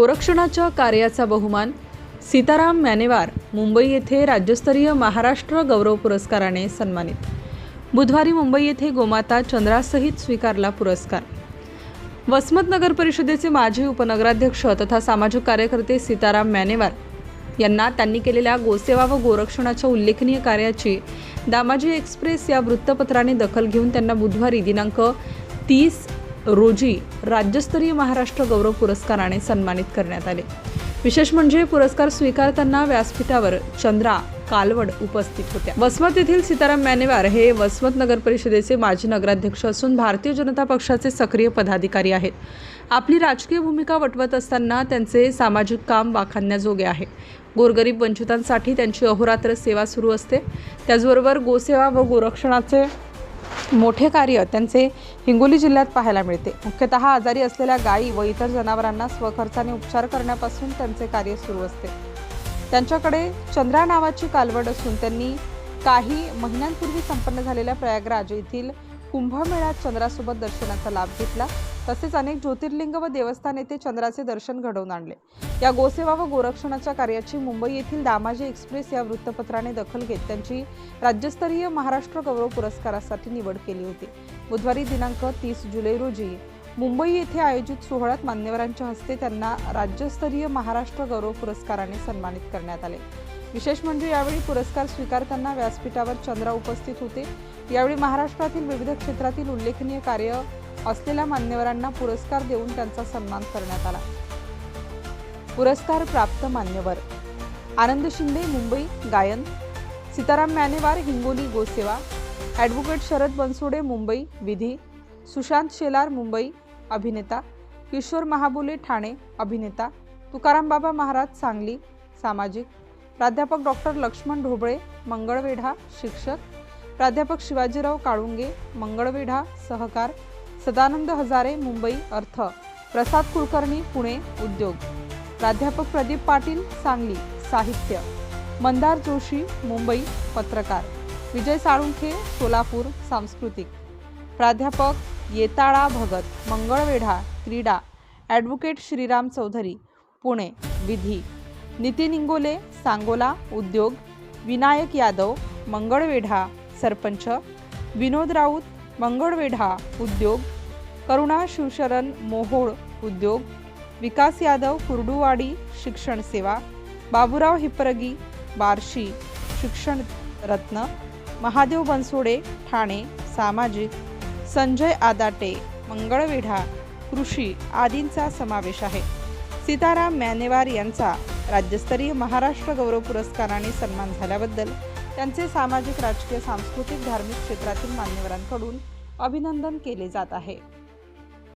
गोरक्षणाच्या कार्याचा बहुमान सीताराम मॅनेवार मुंबई येथे राज्यस्तरीय महाराष्ट्र गौरव पुरस्काराने सन्मानित. बुधवारी मुंबई येथे गोमाता चंद्रासहित स्वीकारला पुरस्कार. वसमत नगर परिषदेचे माजी उपनगराध्यक्ष तथा सामाजिक कार्यकर्ते सीताराम मॅनेवार यांना त्यांनी केलेल्या गोसेवा व गोरक्षणाच्या उल्लेखनीय कार्याची दामाजी एक्सप्रेस या वृत्तपत्राने दखल घेऊन त्यांना बुधवारी दिनांक तीस रोजी राज्यस्तरीय महाराष्ट्र गौरव पुरस्काराने सन्मानित करण्यात आले. विशेष म्हणजे पुरस्कार स्वीकारताना व्यासपीठावर चंद्रा कालवड उपस्थित होत्या. वसमत येथील सीताराम मॅनेवार हे वसमत नगर परिषदेचे माजी नगराध्यक्ष असून भारतीय जनता पक्षाचे सक्रिय पदाधिकारी आहेत. आपली राजकीय भूमिका वटवत असताना त्यांचे सामाजिक काम वाखाणण्याजोगे आहे. गोरगरीब वंचितांसाठी त्यांची अहोरात्र सेवा सुरू असते. त्याचबरोबर गोसेवा व गोरक्षणाचे मोठे कार्य त्यांचे हिंगोली जिल्ह्यात पाहायला मिळते. मुख्यतः आजारी असलेल्या गायी व इतर जनावरांना स्वखर्चाने उपचार करण्यापासून त्यांचे कार्य सुरू असते. त्यांच्याकडे चंद्रा नावाची कालवड असून त्यांनी काही महिन्यांपूर्वी संपन्न झालेल्या प्रयागराज येथील कुंभमेळ्यात चंद्रासोबत दर्शनाचा लाभ घेतला. तसेच अनेक ज्योतिर्लिंग व देवस्थान येथे चंद्राचे दर्शन घडवून आणले. या गोसेवा व गोरक्षणाच्या कार्याची मुंबई येथील दामाजी एक्सप्रेस या वृत्तपत्राने दखल घेत त्यांची राज्यस्तरीय महाराष्ट्र गौरव पुरस्कारासाठी निवड केली होती. बुधवारी दिनांक तीस जुलै रोजी मुंबई येथे आयोजित सोहळ्यात मान्यवरांच्या हस्ते त्यांना राज्यस्तरीय महाराष्ट्र गौरव पुरस्काराने सन्मानित करण्यात आले. विशेष म्हणजे यावेळी पुरस्कार स्वीकारताना व्यासपीठावर चंद्रा उपस्थित होते. यावेळी महाराष्ट्रातील विविध क्षेत्रातील उल्लेखनीय कार्य असलेल्या मान्यवरांना पुरस्कार देऊन त्यांचा सन्मान करण्यात आला. पुरस्कार प्राप्त मान्यवर. आनंद शिंदे मुंबई गायन. सीताराम मॅनेवार हिंगोली गोसेवा. ॲडव्होकेट शरद बनसोडे मुंबई विधी. सुशांत शेलार मुंबई अभिनेता. किशोर महाबुले ठाणे अभिनेता. तुकाराम बाबा महाराज सांगली सामाजिक. प्राध्यापक डॉक्टर लक्ष्मण ढोबळे मंगळवेढा शिक्षक. प्राध्यापक शिवाजीराव काळुंगे मंगळवेढा सहकार. सदानंद हजारे मुंबई अर्थ. प्रसाद कुलकर्णी पुणे उद्योग. प्राध्यापक प्रदीप पाटील सांगली साहित्य. मंदार जोशी मुंबई पत्रकार. विजय साळुंखे सोलापूर सांस्कृतिक. प्राध्यापक येताळा भगत मंगळवेढा क्रीडा. ॲडव्होकेट श्रीराम चौधरी पुणे. विधी. नितीन इंगोले सांगोला उद्योग. विनायक यादव मंगळवेढा सरपंच. विनोद राऊत मंगळवेढा उद्योग. करुणा शिवशरण मोहोळ उद्योग. विकास यादव कुर्डुवाडी शिक्षण सेवा बाबुराव हिप्परगी बार्शी शिक्षण रत्न महादेव बनसोडे ठाणे सामाजिक संजय आदाटे मंगळवेढा कृषी आदींचा समावेश आहे. सीताराम मॅनेवार यांचा राज्यस्तरीय महाराष्ट्र गौरव पुरस्काराने सन्मान झाल्याबद्दल त्यांचे सामाजिक राजकीय सांस्कृतिक धार्मिक क्षेत्रातील मान्यवरांकडून अभिनंदन केले जात आहे.